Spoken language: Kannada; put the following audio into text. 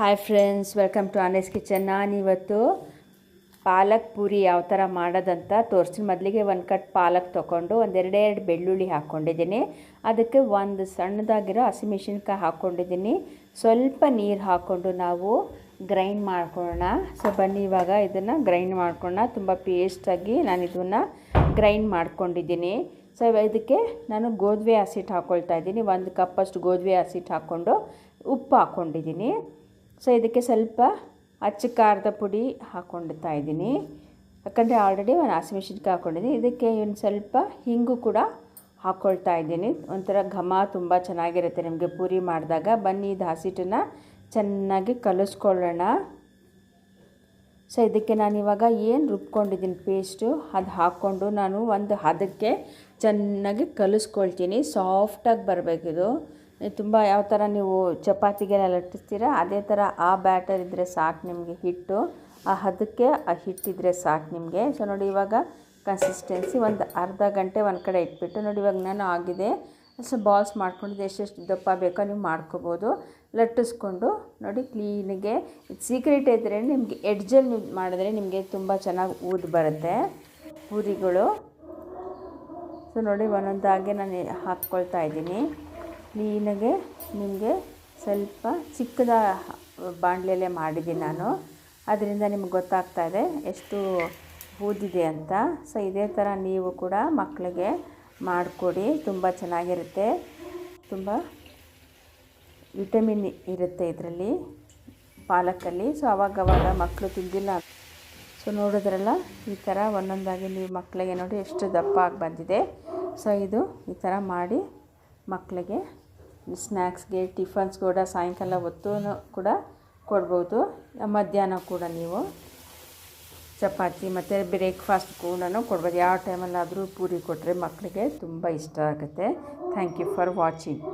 Hi friends welcome to Anne's kitchen ನಾನಿವತ್ತು ಪಾಲಕ್ ಪೂರಿ ಯಾವ ಥರ ಮಾಡೋದಂತ ತೋರಿಸ್ತೀನಿ. ಮೊದಲಿಗೆ ಒಂದು ಕಟ್ ಪಾಲಕ್ ತೊಗೊಂಡು ಒಂದೆರಡೆರಡು ಬೆಳ್ಳುಳ್ಳಿ ಹಾಕ್ಕೊಂಡಿದ್ದೀನಿ ಅದಕ್ಕೆ ಒಂದು ಸಣ್ಣದಾಗಿರೋ ಹಸಿಮೆಣಸಿನ್ಕಾಯಿ ಹಾಕ್ಕೊಂಡಿದ್ದೀನಿ ಸ್ವಲ್ಪ ನೀರು ಹಾಕ್ಕೊಂಡು ನಾವು ಗ್ರೈಂಡ್ ಮಾಡ್ಕೊಳ್ಳೋಣ. ಸೊ ಬನ್ನಿ, ಇವಾಗ ಇದನ್ನು ಗ್ರೈಂಡ್ ಮಾಡ್ಕೊಳ್ಳೋಣ. ತುಂಬ ಪೇಸ್ಟಾಗಿ ನಾನು ಇದನ್ನು ಗ್ರೈಂಡ್ ಮಾಡ್ಕೊಂಡಿದ್ದೀನಿ. ಸೊ ಇದಕ್ಕೆ ನಾನು ಗೋಧಿ ಹಸಿಟ್ಟು ಹಾಕ್ಕೊಳ್ತಾ ಇದ್ದೀನಿ. ಒಂದು ಕಪ್ಪಷ್ಟು ಗೋಧಿ ಹಸಿಟ್ಟು ಹಾಕ್ಕೊಂಡು ಉಪ್ಪು ಹಾಕ್ಕೊಂಡಿದ್ದೀನಿ ಸೊ ಇದಕ್ಕೆ ಸ್ವಲ್ಪ ಅಚ್ಚ ಖಾರದ ಪುಡಿ ಹಾಕ್ಕೊಳ್ತಾ ಇದ್ದೀನಿ. ಯಾಕಂದರೆ ಆಲ್ರೆಡಿ ಒಂದು ಹಸಿಮೆಣ್ಸಿನ್ಕಾಯಿ ಹಾಕ್ಕೊಂಡಿದ್ದೀನಿ ಇದಕ್ಕೆ ಒಂದು ಸ್ವಲ್ಪ ಹಿಂಗು ಕೂಡ ಹಾಕ್ಕೊಳ್ತಾ ಇದ್ದೀನಿ. ಒಂಥರ ಘಮ ತುಂಬ ಚೆನ್ನಾಗಿರುತ್ತೆ ನಿಮಗೆ ಪೂರಿ ಮಾಡಿದಾಗ. ಬನ್ನಿ, ಇದು ಹಸಿಟ್ಟನ್ನು ಚೆನ್ನಾಗಿ ಕಲಿಸ್ಕೊಳ್ಳೋಣ. ಸೊ ಇದಕ್ಕೆ ನಾನು ಇವಾಗ ಏನು ರುಬ್ಕೊಂಡಿದ್ದೀನಿ ಪೇಸ್ಟು ಅದು ಹಾಕ್ಕೊಂಡು ನಾನು ಒಂದು ಹದಕ್ಕೆ ಚೆನ್ನಾಗಿ ಕಲಿಸ್ಕೊಳ್ತೀನಿ. ಸಾಫ್ಟಾಗಿ ಬರಬೇಕಿದು. ತುಂಬ ಯಾವ ಥರ ನೀವು ಚಪಾತಿಗೆಲ್ಲ ಲಟ್ಟಿಸ್ತೀರ, ಅದೇ ಥರ ಆ ಬ್ಯಾಟರ್ ಇದ್ದರೆ ಸಾಕು ನಿಮಗೆ ಹಿಟ್ಟು, ಆ ಹದಕ್ಕೆ ಆ ಹಿಟ್ಟಿದ್ರೆ ಸಾಕು ನಿಮಗೆ. ಸೊ ನೋಡಿ ಇವಾಗ ಕನ್ಸಿಸ್ಟೆನ್ಸಿ ಒಂದು ಅರ್ಧ ಗಂಟೆ ಒಂದು ಕಡೆ ಇಟ್ಬಿಟ್ಟು, ನೋಡಿ ಇವಾಗ ನಾನು ಆಗಿದೆ. ಸೊ ಬಾಲ್ಸ್ ಮಾಡ್ಕೊಂಡಿದ್ದು, ಎಷ್ಟೆಷ್ಟು ದಪ್ಪ ಬೇಕೋ ನೀವು ಮಾಡ್ಕೋಬೋದು. ಲಟ್ಟಿಸ್ಕೊಂಡು, ನೋಡಿ ಕ್ಲೀನಿಗೆ ಸೀಕ್ರೆಟ್ ಇದ್ದರೆ ನಿಮಗೆ ಎಡ್ಜಲ್ಲಿ ನೀವು ಮಾಡಿದ್ರೆ ನಿಮಗೆ ತುಂಬ ಚೆನ್ನಾಗಿ ಊದ್ ಬರುತ್ತೆ, ಪೂರಿಗಳು. ಸೊ ನೋಡಿ ಒಂದೊಂದಾಗೆ ನಾನು ಹಾಕ್ಕೊಳ್ತಾ ಇದ್ದೀನಿ. ಕ್ಲೀನಾಗೆ ನಿಮಗೆ ಸ್ವಲ್ಪ ಚಿಕ್ಕದ ಬಾಣಲೆಯಲ್ಲೇ ಮಾಡಿದ್ದೀನಿ ನಾನು. ಅದರಿಂದ ನಿಮ್ಗೆ ಗೊತ್ತಾಗ್ತಾ ಇದೆ ಎಷ್ಟು ಊದಿದೆ ಅಂತ. ಸೊ ಇದೇ ಥರ ನೀವು ಕೂಡ ಮಕ್ಕಳಿಗೆ ಮಾಡಿಕೊಡಿ. ತುಂಬ ಚೆನ್ನಾಗಿರುತ್ತೆ. ತುಂಬ ವಿಟಮಿನ್ ಇರುತ್ತೆ ಇದರಲ್ಲಿ, ಪಾಲಕಲ್ಲಿ. ಸೊ ಅವಾಗವಾಗ ಮಕ್ಕಳು ತಿಂದಿಲ್ಲ. ಸೊ ನೋಡಿದ್ರಲ್ಲ, ಈ ಥರ ಒಂದೊಂದಾಗಿ ನೀವು ಮಕ್ಕಳಿಗೆ ನೋಡಿ ಎಷ್ಟು ದಪ್ಪ ಆಗಿ ಬಂದಿದೆ. ಸೊ ಇದು ಈ ಥರ ಮಾಡಿ ಮಕ್ಕಳಿಗೆ ಸ್ನ್ಯಾಕ್ಸ್ಗೆ ಟಿಫನ್ಸ್ ಕೂಡ ಸಾಯಂಕಾಲ ಹೊತ್ತು ಕೂಡ ಕೊಡ್ಬೋದು. ಮಧ್ಯಾಹ್ನ ಕೂಡ ನೀವು ಚಪಾತಿ ಮತ್ತು ಬ್ರೇಕ್ಫಾಸ್ಟ್ ಕೂಡ ಕೊಡ್ಬೋದು. ಯಾವ ಟೈಮಲ್ಲಾದರೂ ಪೂರಿ ಕೊಟ್ಟರೆ ಮಕ್ಕಳಿಗೆ ತುಂಬ ಇಷ್ಟ ಆಗುತ್ತೆ. Thank you for watching